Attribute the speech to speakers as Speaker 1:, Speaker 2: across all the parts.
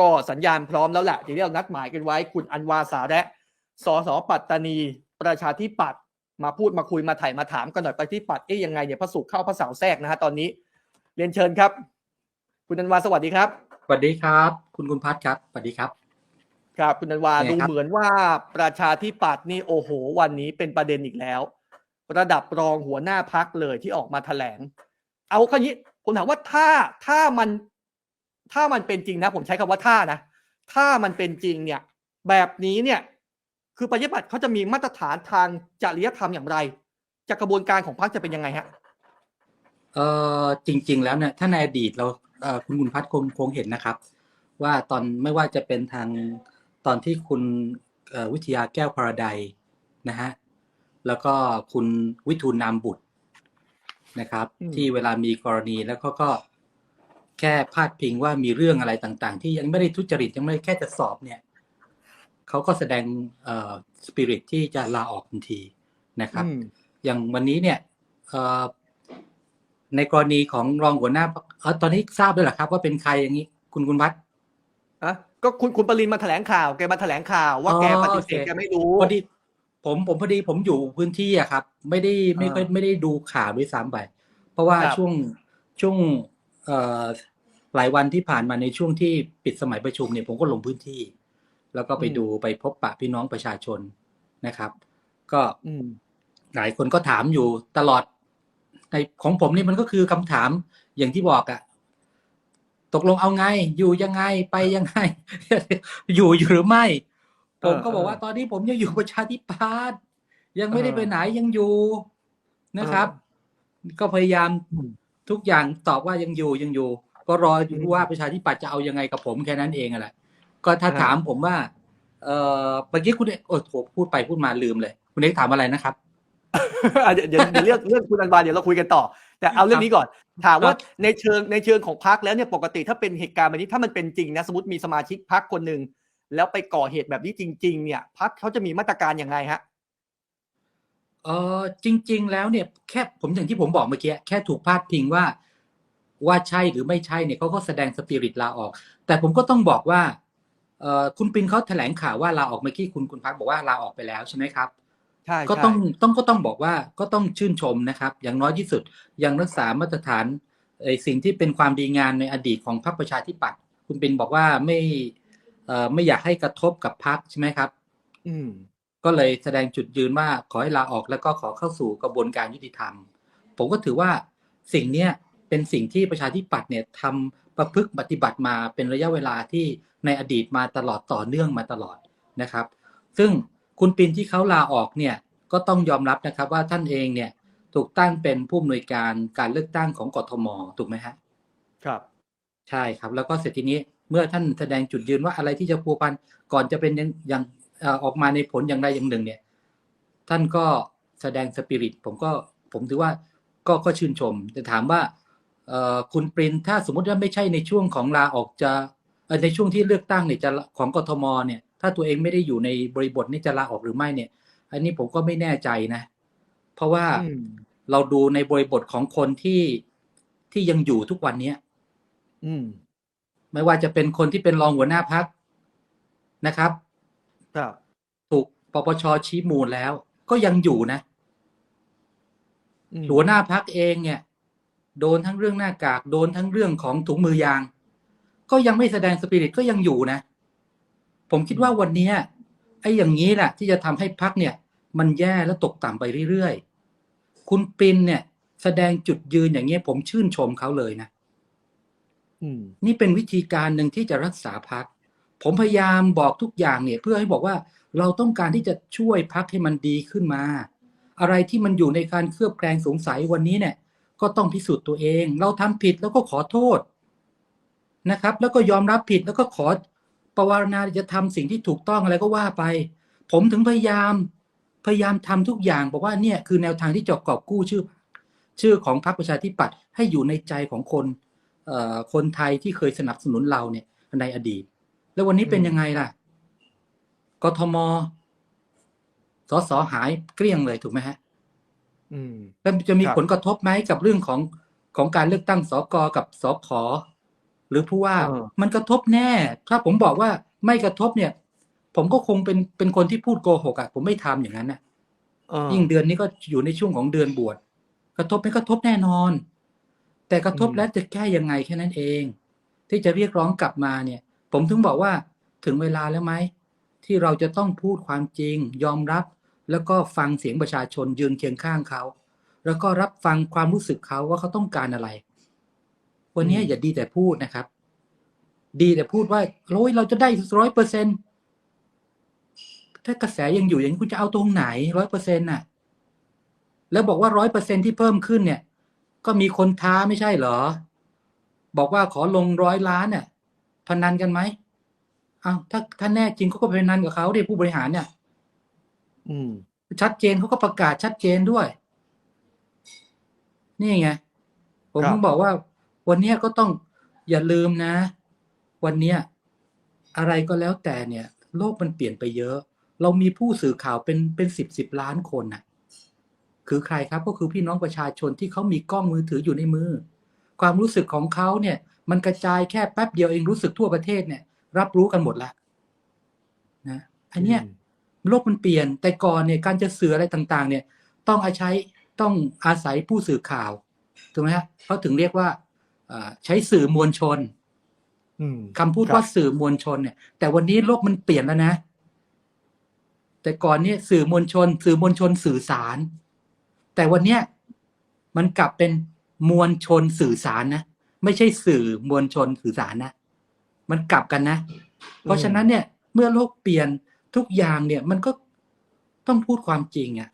Speaker 1: ก็สัญญาณพร้อมแล้วแหละที่เรานัดหมายกันไว้คุณอันวาสาระสสปัตตานี ประชาธิปัตย์มาพูดมาคุยมาถ่ายมาถามกันหน่อยไปที่ปัตย์เอ๊ยยังไงเนี่ยพระศุกร์เข้าพระเสาร์แทรกนะฮะตอนนี้เรียนเชิญครับ คุณอันวาสวัสดีครับ
Speaker 2: สวัสดีครับ คุณคุณพัฒน์ครับสวัสดีครับ
Speaker 1: ครับคุณอันวา
Speaker 2: ไง
Speaker 1: ดู
Speaker 2: ครับ
Speaker 1: เหมือนว่าประชาธิปัตย์นี่โอ้โห วันนี้เป็นประเด็นอีกแล้ว ระดับรองหัวหน้าพักเลยที่ออกมาแถลง เอาข้อนี้ผมถามว่าถ้าถ้ามัน ถ้ามันเป็นจริงนะ ผมใช้คำว่าถ้านะ ถ้ามันเป็นจริงเนี่ย แบบนี้เนี่ย คือประชาธิปัตย์เขาจะมีมาตรฐานทางจริยธรรมอย่างไร จากกระบวนการของพรรคจะเป็นยังไงฮะ
Speaker 2: เอ่อจริง ๆ แล้วเนี่ยถ้าในอดีตเราเอ่อคุณคุณพัฒน์คงคงเห็นนะครับ ว่าตอนไม่ว่าจะเป็นทางตอนที่คุณเอ่อวิทยาแก้วพาราไดซ์นะฮะแล้วก็คุณวิทูลนามบุตรนะครับ
Speaker 1: อืม
Speaker 2: ที่เวลามีกรณีแล้วเขาก็ แค่พาดพิงว่ามีเรื่องอะไรต่าง ๆ ที่ยังไม่ได้ทุจริตยังไม่ได้แค่จะสอบเนี่ยเขาก็แสดงเอ่อสปิริตที่จะลาออกทันทีนะครับ
Speaker 1: อืม
Speaker 2: อย่างวันนี้เนี่ยเอ่อในกรณีของรองหัวหน้าพรรคเอ่อตอนนี้ทราบด้วยเหรอครับ ว่าเป็นใครอย่างนี้ คุณคุณวัด
Speaker 1: อะก็คุณคุณปรินมาแถลงข่าวแกมาแถลงข่าวว่า
Speaker 2: อ๋อ
Speaker 1: แกปฏิเสธ
Speaker 2: โอเค
Speaker 1: แกไม่รู้
Speaker 2: พอดีผมผมพอดีผมอยู่พื้นที่อะครับ ไม่ได้ไม่ค่อย
Speaker 1: อ่า
Speaker 2: ไม่ได้ดูข่าวด้วยซ้ำไปเพราะว่า
Speaker 1: ครับ
Speaker 2: ช่วงช่วงเอ่อ หลายวันที่ผ่านมาในช่วงที่ปิดสมัยประชุมเนี่ยผมก็ลงพื้นที่ แล้วก็ไปดูไปพบปะพี่น้องประชาชนนะครับ ก็
Speaker 1: อืม
Speaker 2: หลายคนก็ถามอยู่ตลอดในของผมนี่มันก็คือคำถามอย่างที่บอกอะตกลงเอาไง อยู่ยังไงไปยังไง อยู่อยู่หรือไม่ ผมก็บอกว่า
Speaker 1: เออ
Speaker 2: ตอนนี้ผมยังอยู่ประชาธิปัตย์ยังไม่ได้
Speaker 1: เออ
Speaker 2: ไปไหนยังอยู่นะครับ ก็พยายาม
Speaker 1: อืม
Speaker 2: ทุกอย่างตอบว่ายังอยู่ยังอยู่ ก็รออยู่ว่าประชาธิปัตย์จะเอายังไงกับผมแค่นั้นเองอะแหละก็ถ้า
Speaker 1: อ่า
Speaker 2: ถามผมว่า เออเมื่อกี้คุณเอกโอ้โหพูดไปพูดมาลืมเลย คุณเอกถามอะไรนะครับ
Speaker 1: อะเดี๋ยวเดี๋ยวเดี๋ยวเรื่องเรื่องคุณอันวาเดี๋ยวเราคุยกันต่อ แต่เอาเรื่องนี้ก่อน ถามว่าในเชิงในเชิงของพักแล้วเนี่ยปกติถ้าเป็นเหตุการณ์แบบนี้ถ้ามันเป็นจริงนะสมมติมีสมาชิกพักคนหนึ่งแล้วไปก่อเหตุแบบนี้จริง ๆ เนี่ยพักเขาจะมีมาตรการอย่างไรฮะ
Speaker 2: เออจริง ๆ แล้วเนี่ยแค่ผมอย่างที่ผมบอกเมื่อกี้แค่ถูกพาดพิงว่า ว่าใช่หรือไม่ใช่เนี่ยเขาก็แสดงสปิริตลาออก แต่ผมก็ต้องบอกว่าเออคุณปินเขาแถลงข่าวว่าลาออกเมื่อกี้คุณคุณพักบอกว่าลาออกไปแล้วใช่ไหมครับ
Speaker 1: ใช่
Speaker 2: ก็
Speaker 1: ใช่
Speaker 2: ต้องต้องก็ต้องบอกว่าก็ต้องชื่นชมนะครับ อย่างน้อยที่สุดยังรักษามาตรฐานไอ้สิ่งที่เป็นความดีงามในอดีตของพรรคประชาธิปัตย์คุณปินบอกว่าไม่เอ่อไม่อยากให้กระทบกับพรรคใช่ไหมครับ
Speaker 1: อืม
Speaker 2: ก็เลยแสดงจุดยืนว่าขอให้ลาออกแล้วก็ขอเข้าสู่กระบวนการยุติธรรม ผมก็ถือว่าสิ่งเนี้ย เป็นสิ่งที่ประชาธิปัตย์เนี่ยทำประพฤติปฏิบัติมาเป็นระยะเวลาที่ในอดีตมาตลอดต่อเนื่องมาตลอดนะครับ ซึ่งคุณปินที่เขาลาออกเนี่ยก็ต้องยอมรับนะครับว่าท่านเองเนี่ยถูกตั้งเป็นผู้อำนวยการการเลือกตั้งของกทมถูกไหมฮะ
Speaker 1: ครับ
Speaker 2: ใช่ครับ แล้วก็เสร็จทีนี้เมื่อท่านแสดงจุดยืนว่าอะไรที่จะพัวพันก่อนจะเป็นอย่างอย่างเอ่อออกมาในผลอย่างใดอย่างหนึ่งเนี่ยท่านก็แสดงสปิริตผมก็ผมถือว่าก็ก็ชื่นชม แต่ถามว่าเอ่อ คุณปรินถ้าสมมติว่าไม่ใช่ในช่วงของลาออกจะเอ่อในช่วงที่เลือกตั้งเนี่ยจะของกทมเนี่ยถ้าตัวเองไม่ได้อยู่ในบริบทนี้จะลาออกหรือไม่เนี่ย อันนี้ผมก็ไม่แน่ใจนะ เพราะว่า
Speaker 1: อืม
Speaker 2: เราดูในบริบทของคนที่ที่ยังอยู่ทุกวันเนี้ย
Speaker 1: อืม
Speaker 2: ไม่ว่าจะเป็นคนที่เป็นรองหัวหน้าพักนะครับ
Speaker 1: ครับ
Speaker 2: ถูกปปชชี้มูลแล้ว ก็ยังอยู่นะ
Speaker 1: อืม
Speaker 2: หัวหน้าพักเองเนี่ย โดนทั้งเรื่องหน้ากาก โดนทั้งเรื่องของถุงมือยาง ก็ยังไม่แสดงสปิริตก็ยังอยู่นะ ผมคิดว่าวันเนี้ยไอ้อย่างนี้แหละที่จะทำให้พักเนี่ย มันแย่และตกต่ำไปเรื่อยๆ คุณปรินเนี่ย แสดงจุดยืนอย่างเงี้ย ผมชื่นชมเขาเลยนะ
Speaker 1: อืม
Speaker 2: นี่เป็นวิธีการหนึ่งที่จะรักษาพัก ผมพยายามบอกทุกอย่างเนี่ย เพื่อให้บอกว่าเราต้องการที่จะช่วยพักให้มันดีขึ้นมา อะไรที่มันอยู่ในการเคลือบแคลงสงสัยวันนี้เนี่ย ก็ต้องพิสูจน์ตัวเอง เราทำผิดแล้วก็ขอโทษนะครับ แล้วก็ยอมรับผิดแล้วก็ขอประวารณาจะทำสิ่งที่ถูกต้องอะไรก็ว่าไป ผมถึงพยายามพยายามทำทุกอย่างบอกว่าเนี่ยคือแนวทางที่จะกอบกู้ชื่อ ชื่อของพรรคประชาธิปัตย์ให้อยู่ในใจของคนคนไทยที่เคยสนับสนุนเราเนี่ยในอดีต แล้ววันนี้เป็นยังไงล่ะกทมสสหายเกลี้ยงเลยถูกไหมฮะ
Speaker 1: อืม
Speaker 2: แล้วจะมี
Speaker 1: ครับ
Speaker 2: ผลกระทบไหมกับเรื่องของของการเลือกตั้งสกกับสขหรือผู้ว่า
Speaker 1: เออ
Speaker 2: มันกระทบแน่ ถ้าผมบอกว่าไม่กระทบเนี่ย ผมก็คงเป็นเป็นคนที่พูดโกหกอะผมไม่ทำอย่างนั้นนะ
Speaker 1: เออ
Speaker 2: ยิ่งเดือนนี้ก็อยู่ในช่วงของเดือนบวชกระทบไม่กระทบแน่นอน แต่กระทบ
Speaker 1: อืม
Speaker 2: แล้วจะแก้ยังไงแค่นั้นเอง ที่จะเรียกร้องกลับมาเนี่ย ผมถึงบอกว่าถึงเวลาแล้วไหมที่เราจะต้องพูดความจริง ยอมรับ แล้วก็ฟังเสียงประชาชนยืนเคียงข้างเขา แล้วก็รับฟังความรู้สึกเขาว่าเขาต้องการอะไร วันนี้
Speaker 1: อืม
Speaker 2: อย่าดีแต่พูดนะครับ ดีแต่พูดว่าโอ้ยเราจะได้ร้อยเปอร์เซ็นถ้ากระแสยังอยู่อย่างนี้คุณจะเอาตรงไหนร้อยเปอร์เซ็นต์น่ะ แล้วบอกว่าร้อยเปอร์เซ็นที่เพิ่มขึ้นเนี่ย ก็มีคนท้าไม่ใช่เหรอ บอกว่าขอลงร้อยล้านเนี่ยพนันกันไหมเอาถ้าถ้าแน่จริงเขาก็ไปพนันกับเขาดิผู้บริหารเนี่ย
Speaker 1: อืม
Speaker 2: ชัดเจนเขาก็ประกาศชัดเจนด้วย นี่ไง ผม
Speaker 1: ครับ
Speaker 2: ถึงบอกว่า วันนี้ก็ต้องอย่าลืมนะ วันนี้อะไรก็แล้วแต่เนี่ย โลกมันเปลี่ยนไปเยอะ เรามีผู้สื่อข่าวเป็นเป็นสิบสิบล้านคนน่ะ คือใครครับก็คือพี่น้องประชาชนที่เขามีกล้องมือถืออยู่ในมือ ความรู้สึกของเขาเนี่ย มันกระจายแค่แป๊บเดียวเองรู้สึกทั่วประเทศเนี่ย รับรู้กันหมดละนะอันเนี้ย โลกมันเปลี่ยน แต่ก่อนเนี่ยการจะสื่ออะไรต่างๆ เนี่ย ต้องอาศัยต้องอาศัยผู้สื่อข่าวถูกไหมฮะเขาถึงเรียกว่าเอ่อใช้สื่อมวลชน
Speaker 1: อืม
Speaker 2: คำพูด
Speaker 1: ครับ
Speaker 2: ว่าสื่อมวลชนเนี่ย แต่วันนี้โลกมันเปลี่ยนแล้วนะ แต่ก่อนเนี่ยสื่อมวลชน สื่อมวลชนสื่อสาร แต่วันเนี้ยมันกลับเป็นมวลชนสื่อสารนะไม่ใช่สื่อมวลชนสื่อสารนะมันกลับกันนะ เพราะฉะนั้นเนี่ย เมื่อโลกเปลี่ยน ทุกอย่างเนี่ยมันก็ต้องพูดความจริงอะ่ะ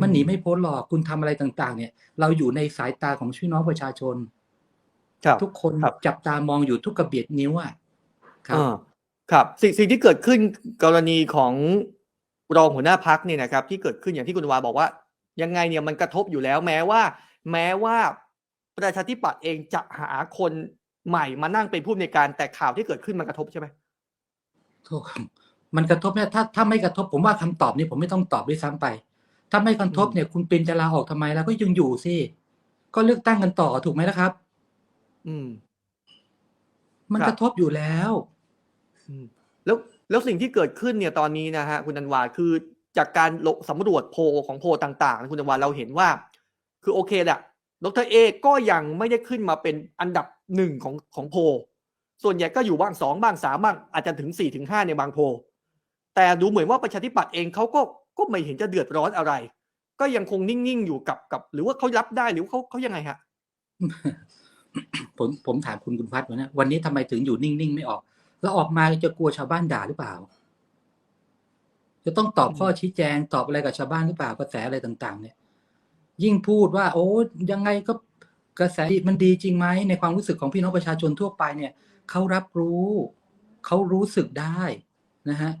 Speaker 2: มันหนีไม่พ้นหรอกคุณทำอะไรต่าง ๆ เนี่ย เราอยู่ในสายตาของพี่น้องประชาชน
Speaker 1: ครับ
Speaker 2: ทุกคน
Speaker 1: ครับ
Speaker 2: จับตามองอยู่ทุกกระเบียดนิ้วอะครับ
Speaker 1: อ่าครับสิ่งสิ่งที่เกิดขึ้นกรณีของรองหัวหน้าพักเนี่ยนะครับ ที่เกิดขึ้นอย่างที่คุณวาบอกว่า ยังไงเนี่ยมันกระทบอยู่แล้ว แม้ว่า แม้ว่าประชาธิปัตย์เองจะหาคนใหม่มานั่งเป็นผู้ในวยการแต่ข่าวที่เกิดขึ้นมันกระทบใช่ไหม
Speaker 2: โธ่ มันกระทบเนี่ยถ้าถ้าไม่กระทบผมว่าคำตอบนี้ผมไม่ต้องตอบด้วยซ้ำไป ถ้าไม่กระทบเนี่ย คุณปินจะลาออกทำไมแล้วก็ยังอยู่สิก็เลือกตั้งกันต่อถูกไหมล่ะครับ
Speaker 1: อืม
Speaker 2: มัน
Speaker 1: ครับ
Speaker 2: กระทบอยู่แล้ว
Speaker 1: อืมแล้วแล้วสิ่งที่เกิดขึ้นเนี่ยตอนนี้นะฮะคุณอันวาคือจากการลงสำรวจโพลของโพลต่างๆ คุณอันวาเราเห็นว่า คือโอเคแหละดรเอก็ยังไม่ได้ขึ้นมาเป็นอันดับหนึ่งของของโพลส่วนใหญ่ก็อยู่บ้างสองบ้างสามบ้างอาจจะถึงสี่ถึงห้าในบางโพล แต่ดูเหมือนว่าประชาธิปัตย์เองเขาก็ก็ไม่เห็นจะเดือดร้อนอะไร ก็ยังคงนิ่งๆอยู่กับกับ หรือว่าเขารับได้หรือเขาเขายังไงฮะ
Speaker 2: ผมผมถามคุณคุณพัฒน์วันนะวันนี้ทำไมถึงอยู่นิ่งๆไม่ออก แล้วออกมาจะกลัวชาวบ้านด่าหรือเปล่า จะต้องตอบข้อชี้แจงตอบอะไรกับชาวบ้านหรือเปล่ากระแสอะไรต่าง ๆ เนี่ย ยิ่งพูดว่า โอ้ยังไงก็กระแสมันดีจริงไหมในความรู้สึกของพี่น้องประชาชนทั่วไปเนี่ยเขารับรู้เขารู้สึกได้นะฮะ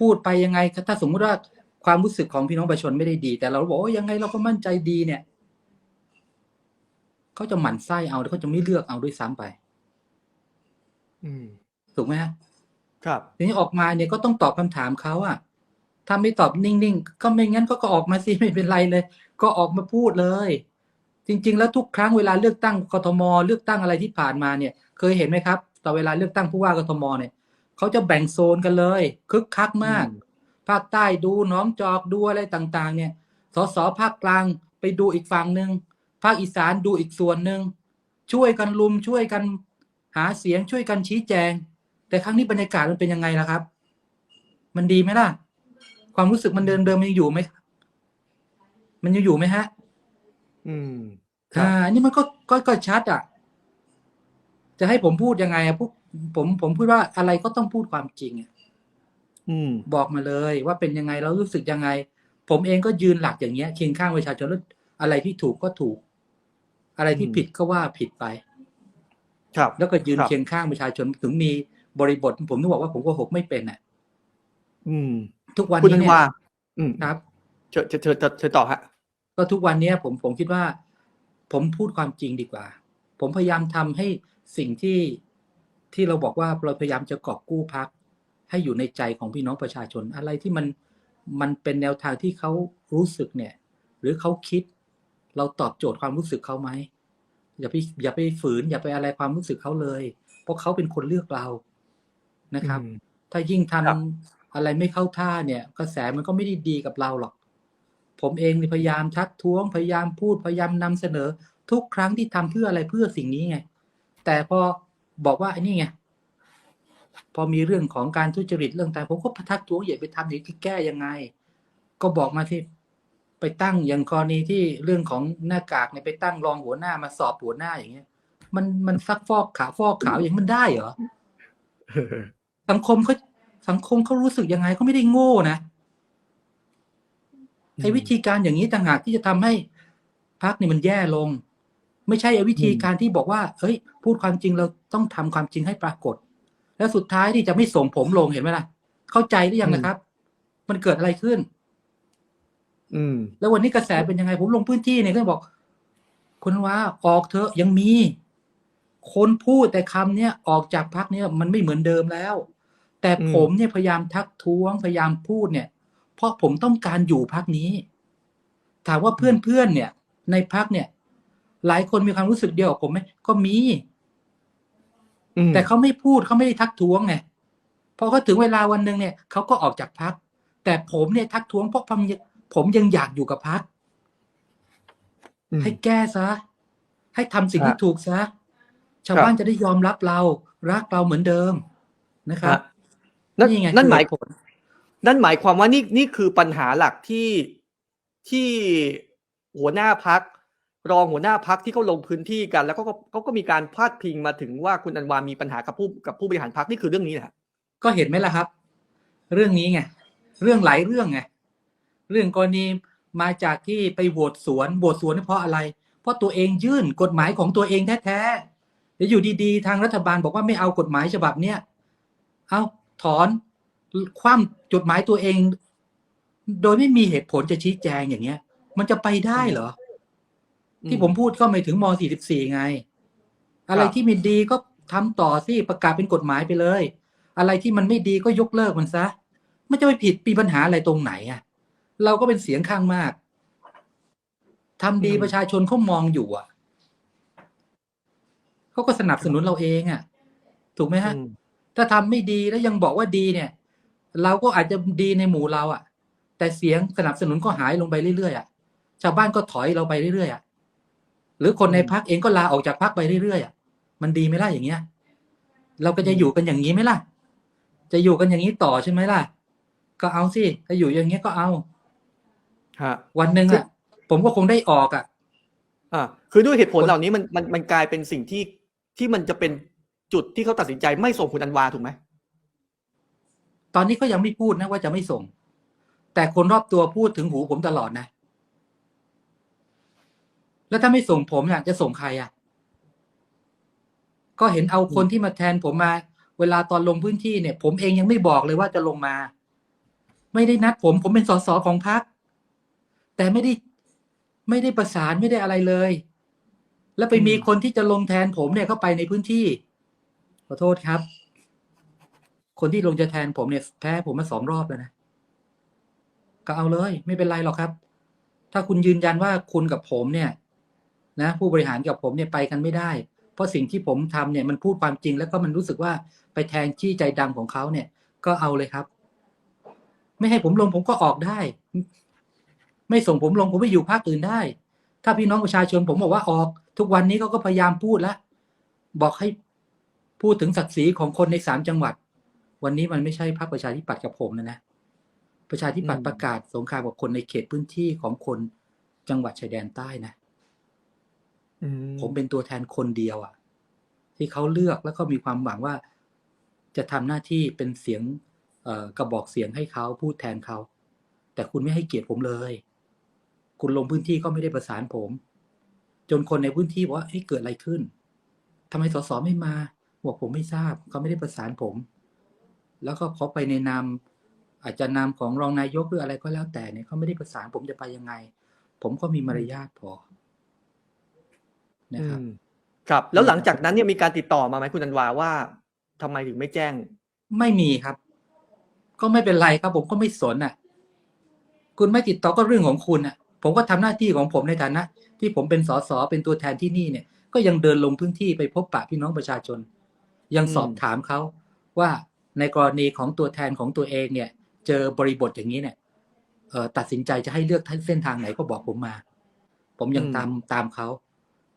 Speaker 2: พูดไปยังไง ถ้าสมมติว่าความรู้สึกของพี่น้องประชาชนไม่ได้ดี แต่เราบอกว่ายังไงเราก็มั่นใจดีเนี่ยเขาจะหมั่นไส้เอาแล้วเขาจะไม่เลือกเอาด้วยซ้ำไป
Speaker 1: อืม
Speaker 2: ถูกไหมฮะ
Speaker 1: ครับ
Speaker 2: ทีนี้ออกมาเนี่ยก็ต้องตอบคำถามเขาอะถ้าไม่ตอบนิ่งๆก็ไม่งั้นก็ก็ออกมาสิไม่เป็นไรเลย ก็ออกมาพูดเลย จริง ๆ แล้วทุกครั้งเวลาเลือกตั้งกทมเลือกตั้งอะไรที่ผ่านมาเนี่ย เคยเห็นไหมครับ ต่อเวลาเลือกตั้งผู้ว่ากทมเนี่ย เขาจะแบ่งโซนกันเลย คึกคักมาก
Speaker 1: อืม
Speaker 2: ภาคใต้ดูหน้องจอกดูอะไรต่างๆ เนี่ยสสภาคกลางไปดูอีกฝั่งหนึ่งภาคอีสานดูอีกส่วนหนึ่งช่วยกันลุมช่วยกันหาเสียงช่วยกันชี้แจง แต่ครั้งนี้บรรยากาศมันเป็นยังไงล่ะครับ มันดีไหมล่ะ ความรู้สึกมันเดิมเดิมๆมันยังอยู่ไหมมันยังอยู่ไหมฮะ
Speaker 1: อืมครับ
Speaker 2: อ่าอันนี่มันก็ก็ก็ชัดอะ จะให้ผมพูดยังไงอะพวก ผมผมพูดว่าอะไรก็ต้องพูดความจริงอะ
Speaker 1: อืม
Speaker 2: บอกมาเลยว่าเป็นยังไงแล้วรู้สึกยังไง ผมเองก็ยืนหลักอย่างเงี้ยเคียงข้างประชาชนแล้วอะไรที่ถูกก็ถูก อะไรที่
Speaker 1: อืม
Speaker 2: ผิดก็ว่าผิดไป
Speaker 1: ครับ
Speaker 2: แล้วก็ยืน
Speaker 1: ครับ
Speaker 2: เคียงข้างประชาชนถึงมีบริบท ผมต้องบอกว่าผมโก็หกไม่เป็นอะ
Speaker 1: อืม
Speaker 2: ทุกวัน
Speaker 1: คุณ
Speaker 2: นี้
Speaker 1: อัน
Speaker 2: เนี่
Speaker 1: วายอืม
Speaker 2: ครับ
Speaker 1: เชิญเชิญเชิญเชิญต่อฮะ
Speaker 2: ก็ทุกวันเนี้ย ผมผมคิดว่า ผมพูดความจริงดีกว่า ผมพยายามทำให้สิ่งที่ ที่เราบอกว่าเราพยายามจะกอบกู้พักให้อยู่ในใจของพี่น้องประชาชน อะไรที่มันมันเป็นแนวทางที่เขารู้สึกเนี่ย หรือเขาคิด เราตอบโจทย์ความรู้สึกเขาไหมอย่าไปอย่าไปฝืน อย่าไปอะไรความรู้สึกเขาเลย เพราะเขาเป็นคนเลือกเรานะครับ
Speaker 1: อืม
Speaker 2: ถ้ายิ่งทำ
Speaker 1: ครับ
Speaker 2: อะไรไม่เข้าท่าเนี่ย กระแสมันก็ไม่ได้ดีกับเราหรอก ผมเองนี่พยายามทักท้วงพยายามพูดพยายามนำเสนอ ทุกครั้งที่ทำเพื่ออะไรเพื่อสิ่งนี้ไงแต่พอ บอกว่าไอ้นี่ไงพอมีเรื่องของการทุจริตเรื่องต่างผมก็ทักท้วงอย่าไปทำอย่างที่แก้ยังไง ก็บอกมาที่ไปตั้งอย่างกรณีที่เรื่องของหน้ากากเนี่ยไปตั้งรองหัวหน้ามาสอบหัวหน้าอย่างเงี้ย มันมันซักฟอกขาวฟอกขาวอย่างมันได้เหรอสังคมเขาสังคมเขารู้สึกยังไงเขาไม่ได้โง่นะไอ้วิธีการอย่างนี้ต่างหากที่จะทำให้พักนี่มันแย่ลง ไม่ใช่ไอ้วิธีการที่บอกว่าเฮ้ย พูดความจริงเราต้องทำความจริงให้ปรากฏ แล้วสุดท้ายที่จะไม่ส่งผมลงเห็นไหมล่ะ เข้าใจหรือยังนะครับ มันเกิดอะไรขึ้น
Speaker 1: อืม
Speaker 2: แล้ววันนี้กระแสเป็นยังไงผมลงพื้นที่เนี่ยก็บอก คุณว่าออกเถอะยังมี คนพูดแต่คำเนี้ยออกจากพักเนี้ยมันไม่เหมือนเดิมแล้ว แต่
Speaker 1: อืม
Speaker 2: ผมเนี่ยพยายามทักท้วงพยายามพูดเนี่ย เพราะผมต้องการอยู่พักนี้ ถามว่าเพื่อนๆเนี่ย ในพักเนี่ย หลายคนมีความรู้สึกเดียวกับผมไหมก็มี
Speaker 1: อืม
Speaker 2: แต่เขาไม่พูดเขาไม่ได้ทักท้วงไงพอเขาถึงเวลาวันหนึ่งเนี่ยเขาก็ออกจากพัก แต่ผมเนี่ยทักท้วงเพราะผมยังผมยังอยากอยู่กับพัก
Speaker 1: อืม
Speaker 2: ให้แก้ซะ ให้ทำสิ่ง
Speaker 1: ครับ
Speaker 2: ที่ถูกซะ ชาว
Speaker 1: ครับ
Speaker 2: บ้านจะได้ยอมรับเรา รักเราเหมือนเดิมนะครับ
Speaker 1: ฮะนั่น
Speaker 2: นี่ไง
Speaker 1: นั่นหมาย
Speaker 2: คือเหตุผล
Speaker 1: นั่นหมายความว่านี่นี่คือปัญหาหลักที่ที่หัวหน้าพัก รองหัวหน้าพักที่เขาลงพื้นที่กัน แล้วก็เขาก็มีการพาดพิงมาถึงว่าคุณอันวามีปัญหากับผู้กับผู้บริหารพักนี่คือเรื่องนี้แหละ
Speaker 2: ก็เห็นไหมล่ะครับ เรื่องนี้ไงเรื่องหลายเรื่องไงเรื่องกรณีมาจากที่ไปโหวตสวนโหวตสวนนี่เพราะอะไร เพราะตัวเองยื่นกฎหมายของตัวเองแท้ๆแล้วอยู่ดีๆ ทางรัฐบาลบอกว่าไม่เอากฎหมายฉบับเนี้ยเอาถอนคว่ำจดหมายตัวเอง โดยไม่มีเหตุผลจะชี้แจงอย่างเงี้ย มันจะไปได้เหรอ ที่ผมพูดก็ไม่ถึงม .44 ไง อะไรที่ไม่ดีก็ทำต่อสิประกาศเป็นกฎหมายไปเลย อะไรที่มันไม่ดีก็ยกเลิกมันซะมันจะไปผิดปีปัญหาอะไรตรงไหนอะ เราก็เป็นเสียงข้างมากทำดี
Speaker 1: อืม
Speaker 2: ประชาชนเขามองอยู่อะเขาก็สนับสนุนเราเองอะ ถูกไหมฮะ
Speaker 1: อืม
Speaker 2: ถ้าทำไม่ดีแล้วยังบอกว่าดีเนี่ย เราก็อาจจะดีในหมู่เราอะ แต่เสียงสนับสนุนก็หายลงไปเรื่อยๆอะ ชาวบ้านก็ถอยเราไปเรื่อยๆอะ หรือคนในพักเองก็ลาออกจากพักไปเรื่อยๆอะมันดีไหมล่ะอย่างเงี้ย เราก็จะอยู่กันอย่างนี้ไหมล่ะ จะอยู่กันอย่างนี้ต่อใช่ไหมล่ะ ก็เอาสิถ้าอยู่อย่างเงี้ยก็เอา
Speaker 1: ฮะ
Speaker 2: วันหนึ่งอะ ผมก็คงได้ออกอะ
Speaker 1: อ่า คือด้วยเหตุผลเหล่านี้มันมันมันกลายเป็นสิ่งที่ที่มันจะเป็นจุดที่เขาตัดสินใจไม่ส่งคุณอันวาถูกไหม
Speaker 2: ตอนนี้ก็ยังไม่พูดนะว่าจะไม่ส่ง แต่คนรอบตัวพูดถึงหูผมตลอดนะ แล้วถ้าไม่ส่งผมเนี่ยจะส่งใครอะ ก็เห็นเอาคนที่มาแทนผมมา เวลาตอนลงพื้นที่เนี่ย ผมเองยังไม่บอกเลยว่าจะลงมา ไม่ได้นัดผม ผมเป็นสสของพรรคแต่ไม่ได้ไม่ได้ประสานไม่ได้อะไรเลย แล้วไปมีคนที่จะลงแทนผมเนี่ยเข้าไปในพื้นที่ขอโทษครับ คนที่ลงจะแทนผมเนี่ยแพ้ผมมาสองรอบแล้วนะก็เอาเลย ไม่เป็นไรหรอกครับ ถ้าคุณยืนยันว่าคุณกับผมเนี่ย นะผู้บริหารกับผมเนี่ยไปกันไม่ได้ เพราะสิ่งที่ผมทำเนี่ยมันพูดความจริง แล้วก็มันรู้สึกว่าไปแทนที่ใจดำของเขาเนี่ย ก็เอาเลยครับ ไม่ให้ผมลงผมก็ออกได้ ไม่ส่งผมลงผมไปอยู่ภาคอื่นได้ ถ้าพี่น้องประชาชนผมบอกว่าออก ทุกวันนี้เขาก็พยายามพูดแล้วบอกให้พูดถึงศักดิ์ศรีของคนในสามจังหวัด วันนี้มันไม่ใช่พรรคประชาธิปัตย์กับผมนะนะประชาธิปัตย์ประกาศสงครามกับคนในเขตพื้นที่ของคนจังหวัดชายแดนใต้นะ
Speaker 1: อื
Speaker 2: ผมเป็นตัวแทนคนเดียวอะ่ะ ที่เขาเลือกแล้วก็มีความหวังว่า จะทำหน้าที่เป็นเสียงเอกระบอกเสียงให้เขาพูดแทนเขา แต่คุณไม่ให้เกียรติผมเลย คุณลงพื้นที่ก็ไม่ได้ประสานผม จนคนในพื้นที่บอกว่าเฮ้ยเกิดอะไรขึ้นทำไมสสไม่มาบอกผมไม่ทราบเขาไม่ได้ประสานผม แล้วก็เขาไปในนามอาจจะนามของรองนายกหรืออะไรก็แล้วแต่เนี่ยเขาไม่ได้ประสานผมจะไปยังไง ผมก็มีมารยาทพอ นะครับ
Speaker 1: อืมครับ แล้วหลังจากนั้นเนี่ยมีการติดต่อมาไหมคุณอันวาว่าทำไมถึงไม่แจ้ง
Speaker 2: ไม่มีครับ ก็ไม่เป็นไรครับ ผมก็ไม่สนอะ คุณไม่ติดต่อก็เรื่องของคุณอะ ผมก็ทำหน้าที่ของผมในฐานะ ที่ผมเป็นสสเป็นตัวแทนที่นี่เนี่ย ก็ยังเดินลงพื้นที่ไปพบปะพี่น้องประชาชน ยัง
Speaker 1: อืม
Speaker 2: สอบถามเขาว่าในกรณีของตัวแทนของตัวเองเนี่ย เจอบริบทอย่างนี้เนี่ยเอ่อตัดสินใจจะให้เลือกเส้นทางไหนก็บอกผมมา ผมยังตามตามเขา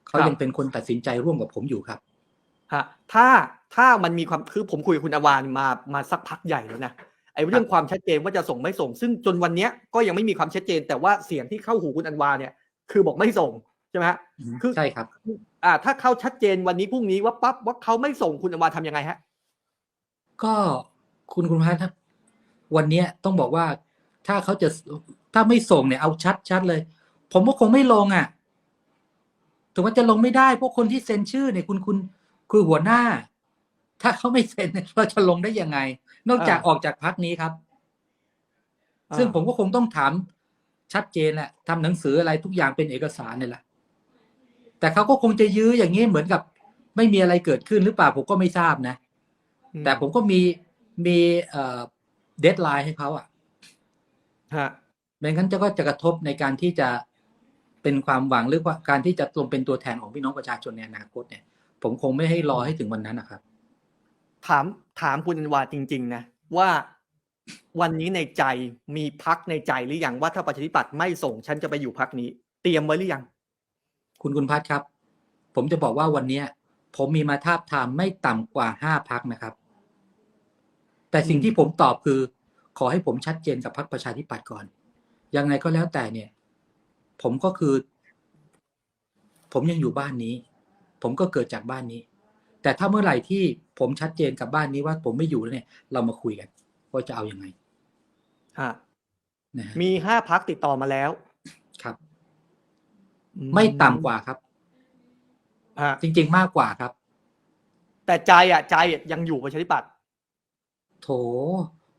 Speaker 2: เขายังเป็นคนตัดสินใจร่วมกับผมอยู่ครับ
Speaker 1: ฮะถ้าถ้ามันมีความคือผมคุยกับคุณอวานมามาสักพักใหญ่แล้วนะไอ้เรื่องความชัดเจนว่าจะส่งไม่ส่ง ซึ่งจนวันเนี้ยก็ยังไม่มีความชัดเจน แต่ว่าเสียงที่เข้าหูคุณอันวาเนี่ย คือบอกไม่ส่งใช่ไหมฮะคือ
Speaker 2: ใช่ครับ
Speaker 1: อ่า ถ้าเขาชัดเจนวันนี้พรุ่งนี้ว่าปั๊บว่าเขาไม่ส่งคุณอันวาทำยังไงฮะ
Speaker 2: ก็คุณคุณพัฒน์วันเนี้ยต้องบอกว่าถ้าเขาจะถ้าไม่ส่งเนี่ยเอาชัดชัดเลย ผมก็คงไม่ลงอะ ถึงว่าจะลงไม่ได้เพราะคนที่เซ็นชื่อเนี่ยคุณคุณคือหัวหน้า ถ้าเขาไม่เซ็นเนี่ยเราจะลงได้ยังไง นอกจาก
Speaker 1: อ่า
Speaker 2: ออกจากพักนี้ครับ ซึ่งผมก็คงต้องถามชัดเจนแหละทำหนังสืออะไรทุกอย่างเป็นเอกสารเนี่ยแหละแต่เขาก็คงจะยื้ออย่างนี้เหมือนกับ ไม่มีอะไรเกิดขึ้นหรือเปล่าผมก็ไม่ทราบนะ
Speaker 1: อืม
Speaker 2: แต่ผมก็มีมีเอ่อเดทไลน์ให้เขาอะ
Speaker 1: ฮะ
Speaker 2: ไม่งั้นจะก็จะกระทบในการที่จะ เป็นความหวังหรือว่าการที่จะลงเป็นตัวแทนของพี่น้องประชาชนในอนาคตเนี่ย ผมคงไม่ให้รอให้ถึงวันนั้นนะครับ
Speaker 1: ถามถามคุณอันวาจริง ๆ นะ ว่าวันนี้ในใจมีพักในใจหรือยังว่าถ้าประชาธิปัตย์ไม่ส่งฉันจะไปอยู่พักนี้ เตรียมไว้หรือยัง
Speaker 2: คุณคุณพัฒน์ครับ ผมจะบอกว่าวันเนี้ย ผมมีมาทาบทามไม่ต่ำกว่าห้าพักนะครับ แต่สิ่ง
Speaker 1: อืม
Speaker 2: ที่ผมตอบคือ ขอให้ผมชัดเจนกับพรรคประชาธิปัตย์ก่อนยังไงก็แล้วแต่เนี่ย ผมก็คือ ผมยังอยู่บ้านนี้ ผมก็เกิดจากบ้านนี้ แต่ถ้าเมื่อไหร่ที่ผมชัดเจนกับบ้านนี้ว่าผมไม่อยู่แล้วเนี่ย เรามาคุยกันว่าจะเอาอยัางไง
Speaker 1: ฮะ
Speaker 2: นะฮะ
Speaker 1: มีห้าพักติดต่อมาแล้ว
Speaker 2: ครับ
Speaker 1: อื
Speaker 2: ไม่ต่ำกว่าครับ
Speaker 1: ฮะ
Speaker 2: จริง ๆ มากกว่าครับ
Speaker 1: แต่ใจอะใจอะยังอยู่ประชาธิปัตย์
Speaker 2: โถ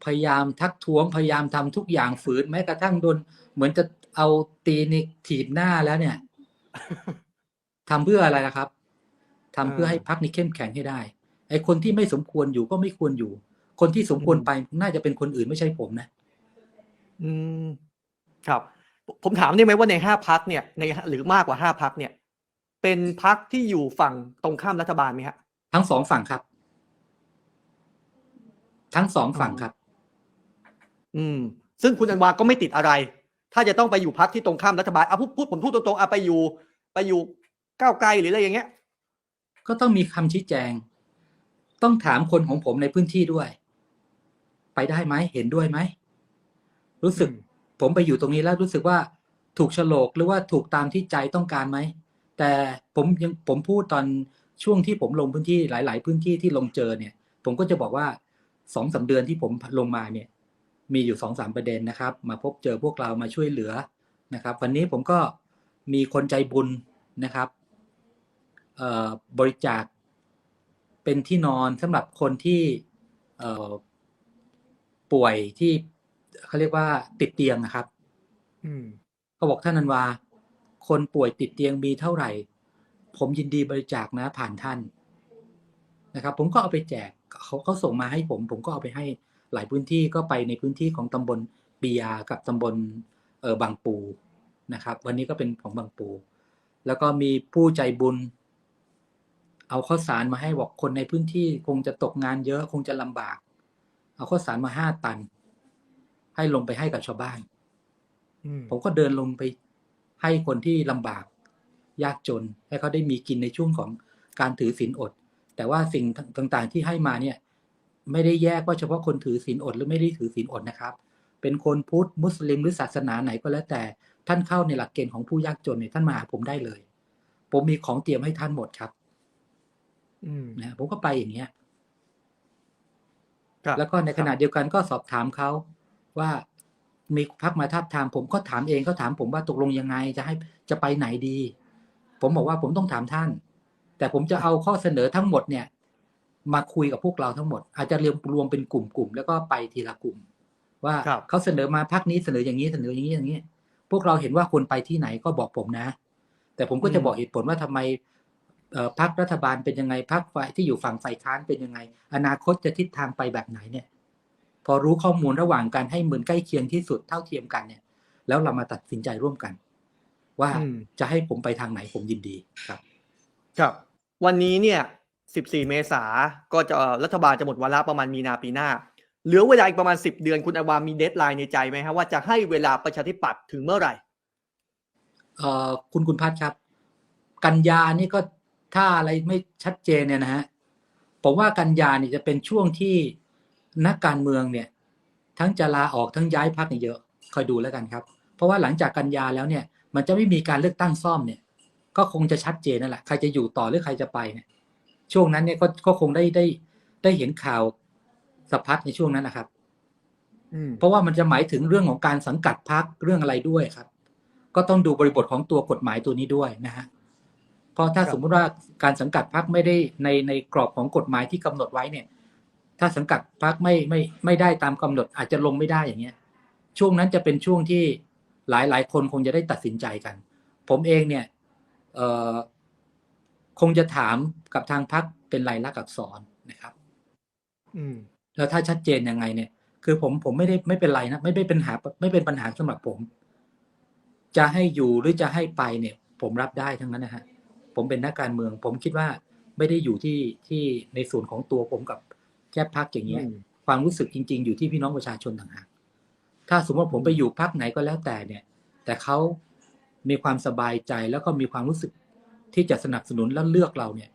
Speaker 2: พยายามทักท้วงพยายามทำทุกอย่างฝืนแม้กระทั่งโดน เหมือนจะ เอาตีนิกถีบหน้าแล้วเนี่ยทำเพื่ออะไรล่ะครับทำเพื่อให้พักนี้เข้มแข็งให้ได้ ไอ้คนที่ไม่สมควรอยู่ก็ไม่ควรอยู่ คนที่สมควรไปน่าจะเป็นคนอื่นไม่ใช่ผมนะ
Speaker 1: อืม ครับ ผมถามได้ไหมว่าในห้าพักเนี่ย ในหรือมากกว่าห้าพักเนี่ย เป็นพักที่อยู่ฝั่งตรงข้ามรัฐบาลไหมฮะ
Speaker 2: ทั้งสองฝั่งครับ ทั้งสองฝั่งครับ
Speaker 1: อืม ซึ่งคุณอันวาก็ไม่ติดอะไร ถ้าจะต้องไปอยู่พักที่ตรงข้ามรัฐบาลอะพูดพูดผมพูดตรงๆอะไปอยู่ ไปอยู่ก้าวไกลหรืออะไรอย่างเงี้ย
Speaker 2: ก็ต้องมีคำชี้แจง ต้องถามคนของผมในพื้นที่ด้วย ไปได้ไหมเห็นด้วยไหมรู้สึก
Speaker 1: อืม
Speaker 2: ผมไปอยู่ตรงนี้แล้วรู้สึกว่าถูกโฉลกหรือว่าถูกตามที่ใจต้องการไหมแต่ผมยังผมพูดตอนช่วงที่ผมลงพื้นที่หลาย ๆ พื้นที่ที่ลงเจอเนี่ย ผมก็จะบอกว่าสองสาเดือนที่ผมลงมาเนี่ย มีอยู่สองสามประเด็นนะครับ มาพบเจอพวกเรามาช่วยเหลือนะครับ วันนี้ผมก็มีคนใจบุญนะครับเอ่อบริจาคเป็นที่นอนสำหรับคนที่เอ่อป่วยที่เขาเรียกว่าติดเตียงนะครับ
Speaker 1: อืม
Speaker 2: เขาบอกท่านนันวา คนป่วยติดเตียงมีเท่าไหร่ ผมยินดีบริจาคนะผ่านท่านนะครับ ผมก็เอาไปแจกเขาเขาส่งมาให้ผม ผมก็เอาไปให้ หลายพื้นที่ก็ไปในพื้นที่ของตำบลปียากับตำบลเออบางปูนะครับ วันนี้ก็เป็นของบางปู แล้วก็มีผู้ใจบุญ เอาข้าวสารมาให้บอกคนในพื้นที่คงจะตกงานเยอะคงจะลำบาก เอาข้าวสารมาห้าตัน ให้ลงไปให้กับชาวบ้าน
Speaker 1: อืม
Speaker 2: ผมก็เดินลงไปให้คนที่ลำบาก ยากจนให้เขาได้มีกินในช่วงของการถือศีลอด แต่ว่าสิ่งต่างๆที่ให้มาเนี่ย ไม่ได้แยกว่าเฉพาะคนถือศีลอดหรือไม่ได้ถือศีลอดนะครับ เป็นคนพุทธมุสลิมหรือศาสนาไหนก็แล้วแต่ ท่านเข้าในหลักเกณฑ์ของผู้ยากจนเนี่ยท่านมาหาผมได้เลย ผมมีของเตรียมให้ท่านหมดครับ
Speaker 1: อืม
Speaker 2: นะผมก็ไปอย่างเงี้ย
Speaker 1: ครับ
Speaker 2: แล้วก็ในขณะเดียวกันก็สอบถามเขาว่ามีพักมาทับทามผมก็ถามเองเขาถามผมว่าตกลงยังไงจะให้จะไปไหนดี ผมบอกว่าผมต้องถามท่าน แต่ผมจะเอาข้อเสนอทั้งหมดเนี่ย มาคุยกับพวกเราทั้งหมด อาจจะเรียงรวมเป็นกลุ่มๆแล้วก็ไปทีละกลุ่ม ว่า
Speaker 1: ครับ
Speaker 2: เขาเสนอมาพักนี้เสนออย่างนี้เสนออย่างนี้อย่างนี้ พวกเราเห็นว่าควรไปที่ไหนก็บอกผมนะ แต่ผมก็จะบอกเหตุผลว่าทำไมเอ่อพักรัฐบาลเป็นยังไงพักฝ่ายที่อยู่ฝั่งฝ่ายค้านเป็นยังไง อนาคตจะทิศทางไปแบบไหนเนี่ย พอรู้ข้อมูลระหว่างกันให้เหมือนใกล้เคียงที่สุดเท่าเทียมกันเนี่ย แล้วเรามาตัดสินใจร่วมกัน ว่า
Speaker 1: อืม
Speaker 2: จะให้ผมไปทางไหนผมยินดีครับ
Speaker 1: ครับ วันนี้เนี่ย 14 เมษาก็จะรัฐบาลจะหมดวาระประมาณมีนาปีหน้า เหลือเวลาอีกประมาณ 10 เดือนคุณอวามีเดทไลน์ในใจไหมครับว่าจะให้เวลาประชาธิปัตย์ถึงเมื่อไหร่
Speaker 2: เอ่อคุณคุณพัฒน์ครับ กันยานี่ก็ถ้าอะไรไม่ชัดเจนเนี่ยนะฮะผมว่ากันยานี่จะเป็นช่วงที่นักการเมืองเนี่ย ทั้งจะลาออกทั้งย้ายพักเนี่ยเยอะคอยดูแล้วกันครับ เพราะว่าหลังจากกันยาแล้วเนี่ย มันจะไม่มีการเลือกตั้งซ่อมเนี่ย ก็คงจะชัดเจนนั่นแหละใครจะอยู่ต่อหรือใครจะไปเนี่ย ช่วงนั้นเนี่ยก็ก็คงได้ได้ได้เห็นข่าวสะพัดในช่วงนั้นนะครับ
Speaker 1: อืม
Speaker 2: เพราะว่ามันจะหมายถึงเรื่องของการสังกัดพักเรื่องอะไรด้วยครับ ก็ต้องดูบริบทของตัวกฎหมายตัวนี้ด้วยนะฮะเพราะถ้า
Speaker 1: ครับ
Speaker 2: สมมุติว่าการสังกัดพักไม่ได้ในในกรอบของกฎหมายที่กำหนดไว้เนี่ย ถ้าสังกัดพักไม่ไม่ไม่ได้ตามกำหนดอาจจะลงไม่ได้อย่างเงี้ย ช่วงนั้นจะเป็นช่วงที่หลายหลายคนคงจะได้ตัดสินใจกัน ผมเองเนี่ย เอ่อ คงจะถามกับทางพักเป็นลายลักษณ์อักษรนะครับ
Speaker 1: อืม
Speaker 2: แล้วถ้าชัดเจนยังไงเนี่ย คือผมผมไม่ได้ไม่เป็นไรนะไม่ไม่เป็นหาไม่เป็นปัญหาสำหรับผม จะให้อยู่หรือจะให้ไปเนี่ย ผมรับได้ทั้งนั้นนะฮะผมเป็นนักการเมือง ผมคิดว่าไม่ได้อยู่ที่ที่ในส่วนของตัวผมกับแค่พักอย่างเงี้ย
Speaker 1: อืม
Speaker 2: ความรู้สึกจริง ๆ อยู่ที่พี่น้องประชาชนต่างหากถ้าสมมติว่าผมไปอยู่พักไหนก็แล้วแต่เนี่ย แต่เขามีความสบายใจแล้วก็มีความรู้สึก ที่จะสนับสนุนและเลือกเราเนี่ย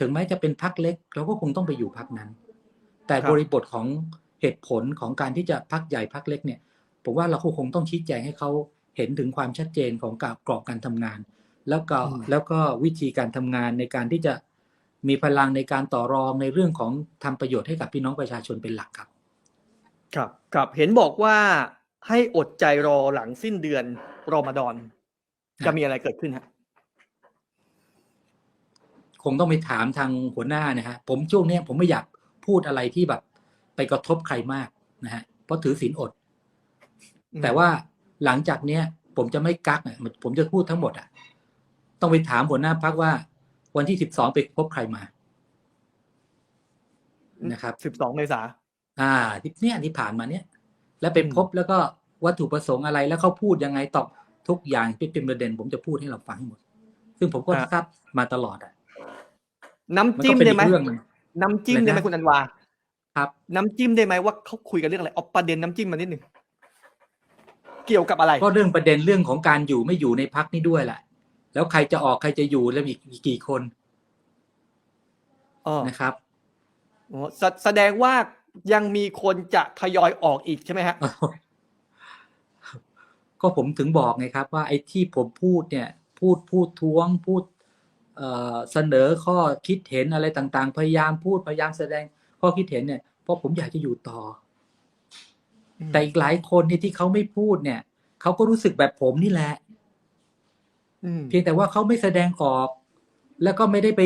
Speaker 2: ถึงแม้จะเป็นพักเล็ก เราก็คงต้องไปอยู่พักนั้น แต่
Speaker 1: ครับ
Speaker 2: บริบทของเหตุผลของการที่จะพักใหญ่พักเล็กเนี่ยผมว่าเราคงต้องชี้แจงให้เขาเห็นถึงความชัดเจนของการกรอบการทำงาน แล้วก็
Speaker 1: อืม
Speaker 2: แล้วก็วิธีการทำงานในการที่จะมีพลังในการต่อรองในเรื่องของทำประโยชน์ให้กับพี่น้องประชาชนเป็นหลักครับ
Speaker 1: ครับครับเห็นบอกว่าให้อดใจรอหลังสิ้นเดือนรอมฎอน
Speaker 2: ครับ
Speaker 1: จะมีอะไรเกิดขึ้นฮะ
Speaker 2: คงต้องไปถามทางหัวหน้านะฮะผมช่วงเนี้ยผมไม่อยากพูดอะไรที่แบบ ไปกระทบใครมากนะฮะเพราะถือศีลอด
Speaker 1: อืม
Speaker 2: แต่ว่าหลังจากเนี้ย ผมจะไม่กักอะผมจะพูดทั้งหมดอะ ต้องไปถามหัวหน้าพักว่า วันที่สิบสองไปพบใครมา นะครับ
Speaker 1: สิบสองเมษา
Speaker 2: อ่าที่เนี่ยที่ผ่านมาเนี้ยแล้วไปพบแล้วก็วัตถุประสงค์อะไรแล้วเขาพูดยังไงตอบทุกอย่างที่เป็นประเด็น ผมจะพูดให้เราฟังให้หมด ซึ่งผมก็
Speaker 1: อ่า
Speaker 2: ทราบมาตลอดอะ
Speaker 1: น้ำ
Speaker 2: มัน
Speaker 1: จิ้
Speaker 2: ก็
Speaker 1: ม
Speaker 2: เป็น
Speaker 1: ได้
Speaker 2: อี
Speaker 1: ไหม
Speaker 2: กเรื่องหนึง
Speaker 1: น้ำจิ้มได้ไหม
Speaker 2: นะฮะ
Speaker 1: คุณอันวา
Speaker 2: ครับ
Speaker 1: น้ำจิ้มได้ไหมว่าเขาคุยกันเรื่องอะไรเอาประเด็นน้ำจิ้มมานิดหนึ่งเกี่ยวกับอะไร
Speaker 2: ก็เรื่องประเด็นเรื่องของการอยู่ไม่อยู่ในพักนี่ด้วยแหละแล้วใครจะออกใครจะอยู่แล้วมีอีกกี่คน
Speaker 1: เออ
Speaker 2: นะครับ
Speaker 1: อ๋อแสแสดงว่ายังมีคนจะทยอยออกอีกใช่ไหมฮะ
Speaker 2: ก็ผมถึงบอกไงครับ ว่าไอ้ที่ผมพูดเนี่ย พูดพูดท้วงพูด เอ่อเสนอข้อคิดเห็นอะไรต่าง ๆ พยายามพูดพยายามแสดงข้อคิดเห็นเนี่ยเพราะผมอยากจะอยู่ต่อ แต่อีกหลายคนเนี่ยที่เขาไม่พูดเนี่ยเขาก็รู้สึกแบบผมนี่แหละ
Speaker 1: อืม
Speaker 2: เพียงแต่ว่าเขาไม่แสดงออก แล้วก็ไม่ได้ไป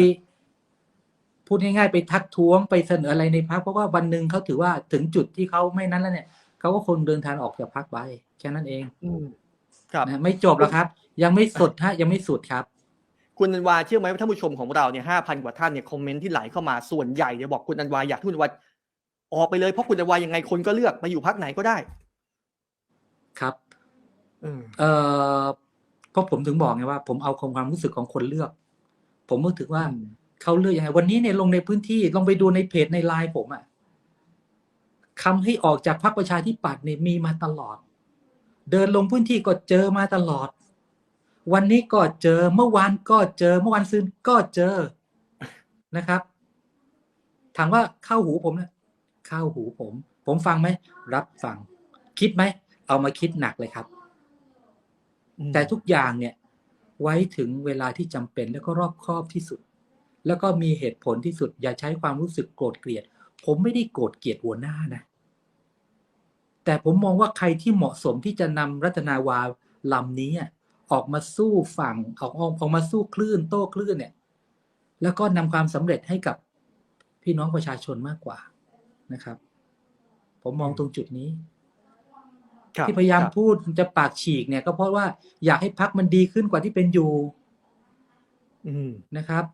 Speaker 2: พูดง่ายๆไปทักท้วงไปเสนออะไรในพักเพราะว่าวันหนึ่งเขาถือว่าถึงจุดที่เขาไม่นั้นแล้วเนี่ยเขาก็คงเดินทางออกจากพักไปแค่นั้นเอง
Speaker 1: อืมครับ
Speaker 2: นะไม่จบแล้วครับ ยังไม่สุดฮะยังไม่สุดครับ
Speaker 1: คุณอันวาเชื่อไหมว่าท่านผู้ชมของเราเนี่ยห้าพันกว่าท่านเนี่ยคอมเมนต์ที่ไหลเข้ามาส่วนใหญ่เนี่ยบอกคุณอันวาอยากให้คุณอันวาออกไปเลยเพราะคุณอันวายังไงคนก็เลือกมาอยู่พักไหนก็ได้
Speaker 2: ครับ
Speaker 1: อืม
Speaker 2: เอ่อเพราะผมถึงบอกไงว่า ผมเอาความรู้สึกของคนเลือก ผมรู้สึกว่าเขาเลือกยังไง วันนี้เนี่ยลงในพื้นที่ลองไปดูในเพจในไลน์ผมอะคำให้ออกจากพรรคประชาธิปัตย์เนี่ยมีมาตลอด เดินลงพื้นที่ก็เจอมาตลอด วันนี้ก็เจอเมื่อวานก็เจอเมื่อวันซืนก็เจอนะครับ ถามว่าเข้าหูผมนะเข้าหูผม ผมฟังไหมรับฟัง คิดไหมเอามาคิดหนักเลยครับ แต่ทุกอย่างเนี่ย ไว้ถึงเวลาที่จำเป็นแล้วก็รอบคอบที่สุด แล้วก็มีเหตุผลที่สุด อย่าใช้ความรู้สึกโกรธเกลียด ผมไม่ได้โกรธเกลียดหัวหน้านะแต่ผมมองว่าใครที่เหมาะสมที่จะนำรัตนาวาลำนี้ อะออกมาสู้ฝั่งออกออกออกมาสู้คลื่นโต้คลื่นเนี่ย แล้วก็นำความสำเร็จให้กับพี่น้องประชาชนมากกว่านะครับ ผมมองตรงจุดนี้
Speaker 1: ครับ
Speaker 2: ที่พยายาม
Speaker 1: ครับ
Speaker 2: พูดจะปากฉีกเนี่ย ก็เพราะว่าอยากให้พักมันดีขึ้นกว่าที่เป็นอยู่
Speaker 1: อืม
Speaker 2: นะครับ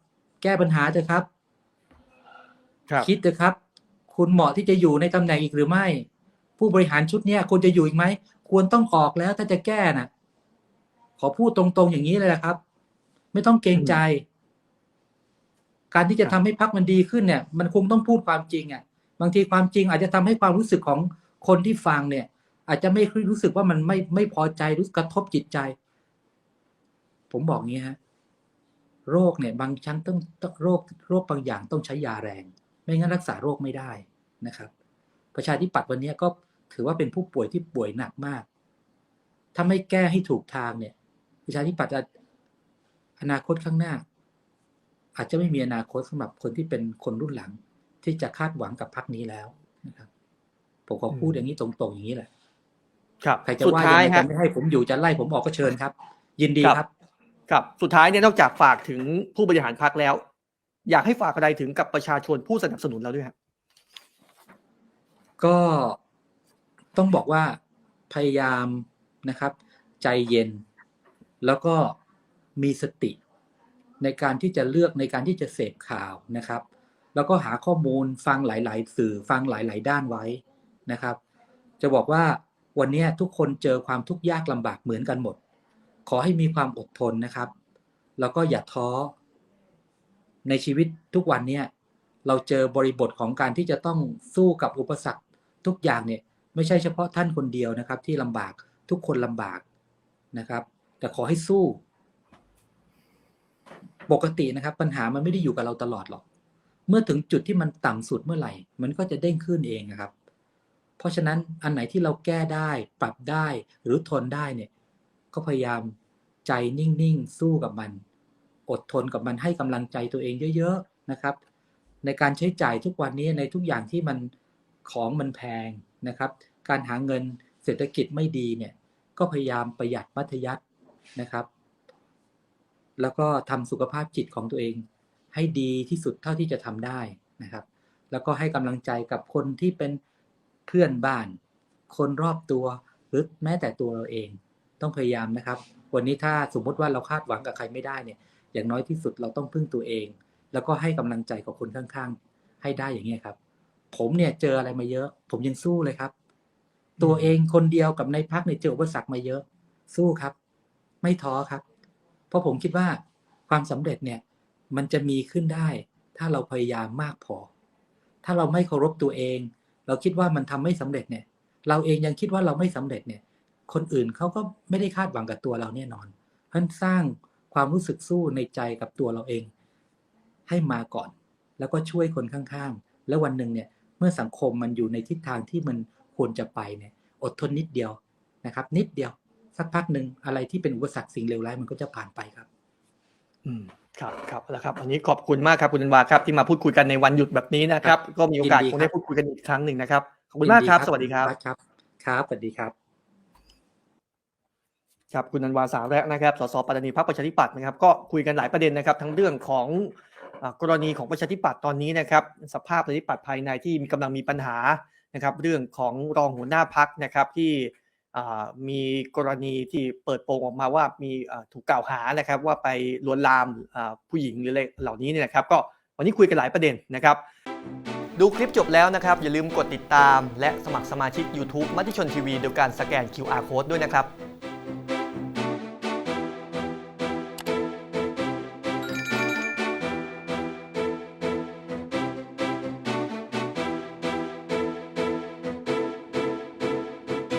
Speaker 2: แก้ปัญหาเถอะครับ
Speaker 1: ครับ
Speaker 2: คิดเถอะครับ คุณเหมาะที่จะอยู่ในตำแหน่งอีกหรือไม่ ผู้บริหารชุดเนี้ยควรจะอยู่อีกไหม ควรต้องออกแล้วถ้าจะแก้น่ะ ขอพูดตรงๆอย่างนี้เลยนะครับ ไม่ต้องเกรงใจ การที่จะทำให้พักมันดีขึ้นเนี่ย มันคงต้องพูดความจริงอะ บางทีความจริงอาจจะทำให้ความรู้สึกของคนที่ฟังเนี่ย อาจจะไม่รู้สึกว่ามันไม่ไม่พอใจรู้สึกกระทบจิตใจ ผมบอกงี้ฮะโรคเนี่ย บางครั้งต้องต้องโรคโรคบางอย่างต้องใช้ยาแรง ไม่งั้นรักษาโรคไม่ได้นะครับ ประชาธิปัตย์วันนี้ก็ถือว่าเป็นผู้ป่วยที่ป่วยหนักมาก ถ้าไม่แก้ให้ถูกทางเนี่ย ประชาธิปัตย์จะอนาคตข้างหน้า อาจจะไม่มีอนาคตสำหรับคนที่เป็นคนรุ่นหลัง ที่จะคาดหวังกับพรรคนี้แล้วนะครับผมขอพูดอย่างนี้ตรงๆอย่างนี้แหละ
Speaker 1: ครับ
Speaker 2: ใครจะ
Speaker 1: สุด
Speaker 2: ว่า
Speaker 1: ท้าย
Speaker 2: ยังไง
Speaker 1: ฮะ
Speaker 2: จะไม่ให้ผมอยู่จะไล่ผมออกก็เชิญครับ ยินดี
Speaker 1: ครับ
Speaker 2: ครับ
Speaker 1: ครับสุดท้ายเนี่ยนอกจากฝากถึงผู้บริหารพักแล้ว อยากให้ฝากอะไรถึงกับประชาชนผู้สนับสนุนเราด้วยครับ
Speaker 2: ก็ต้องบอกว่าพยายามนะครับ ใจเย็น แล้วก็มีสติในการที่จะเลือกในการที่จะเสพข่าวนะครับ แล้วก็หาข้อมูลฟังหลาย ๆ สื่อฟังหลาย ๆ ด้านไว้นะครับ จะบอกว่าวันนี้ทุกคนเจอความทุกข์ยากลำบากเหมือนกันหมด ขอให้มีความอดทนนะครับ แล้วก็อย่าท้อ ในชีวิตทุกวันเนี้ยเราเจอบริบทของการที่จะต้องสู้กับอุปสรรคทุกอย่างเนี่ยไม่ใช่เฉพาะท่านคนเดียวนะครับ ที่ลำบากทุกคนลำบากนะครับ แต่ขอให้สู้ ปกตินะครับ ปัญหามันไม่ได้อยู่กับเราตลอดหรอก เมื่อถึงจุดที่มันต่ำสุดเมื่อไหร่ มันก็จะเด้งขึ้นเองนะครับ เพราะฉะนั้นอันไหนที่เราแก้ได้ ปรับได้หรือทนได้เนี่ย ก็พยายามใจนิ่งๆสู้กับมัน อดทนกับมันให้กำลังใจตัวเองเยอะ ๆนะครับ ในการใช้จ่ายทุกวันนี้ในทุกอย่างที่มันของมันแพงนะครับ การหาเงินเศรษฐกิจไม่ดีเนี่ย ก็พยายามประหยัดมัธยัติ นะครับ แล้วก็ทำสุขภาพจิตของตัวเอง ให้ดีที่สุดเท่าที่จะทำได้นะครับ แล้วก็ให้กำลังใจกับคนที่เป็นเพื่อนบ้าน คนรอบตัวหรือแม้แต่ตัวเราเอง ต้องพยายามนะครับ วันนี้ถ้าสมมติว่าเราคาดหวังกับใครไม่ได้เนี่ย อย่างน้อยที่สุดเราต้องพึ่งตัวเอง แล้วก็ให้กำลังใจกับคนข้างๆ ให้ได้อย่างนี้ครับ ผมเนี่ยเจออะไรมาเยอะ ผมยังสู้เลยครับ ตัวเองคนเดียวกับในพักเนี่ยเจออุปสรรคมาเยอะ สู้ครับ ไม่ท้อครับ เพราะผมคิดว่าความสำเร็จเนี่ยมันจะมีขึ้นได้ ถ้าเราพยายามมากพอ ถ้าเราไม่เคารพตัวเอง เราคิดว่ามันทำไม่สำเร็จเนี่ยเราเองยังคิดว่าเราไม่สำเร็จเนี่ยคนอื่นเขาก็ไม่ได้คาดหวังกับตัวเราแน่นอนเพราะฉะนั้นสร้างความรู้สึกสู้ในใจกับตัวเราเอง ให้มาก่อน แล้วก็ช่วยคนข้างๆ แล้ววันหนึ่งเนี่ยเมื่อสังคมมันอยู่ในทิศทางที่มันควรจะไปเนี่ยอดทนนิดเดียวนะครับ นิดเดียว สักพักหนึ่งอะไรที่เป็นอุปสรรคสิ่งเลวร้ายมันก็จะผ่านไปครับ
Speaker 1: อืมครับครับแล้วครับวันนี้ขอบคุณมากครับคุณธันวาครับที่มาพูดคุยกันในวันหยุดแบบนี้นะครับ ก็มีโอกาส
Speaker 2: ยินดี
Speaker 1: คงได้
Speaker 2: ครับ
Speaker 1: พูดคุยกันอีกครั้งหนึ่งนะครับขอบคุณมากครับ สวัสดีครับ
Speaker 2: ครับ ครับสวัสดีครับ
Speaker 1: ครับคุณนันวาสาระนะครับสสปัตตานีพรรคประชาธิปัตย์นะครับ ก็คุยกันหลายประเด็นนะครับ ทั้งเรื่องของอ่ากรณีของประชาธิปัตย์ตอนนี้นะครับ สภาพประชาธิปัตย์ภายในที่มีกำลังมีปัญหานะครับ เรื่องของรองหัวหน้าพักนะครับที่อ่า มีกรณีที่เปิดโปงออกมาว่ามีถูกกล่าวหานะครับว่าไปลวนลามผู้หญิงหรืออะไรเหล่านี้เนี่ยนะครับ ก็วันนี้คุยกันหลายประเด็นนะครับ ดูคลิปจบแล้วนะครับ อย่าลืมกดติดตาม และสมัครสมาชิก YouTube มติชนทีวีโดยการสแกน QR Code ด้วยนะครับ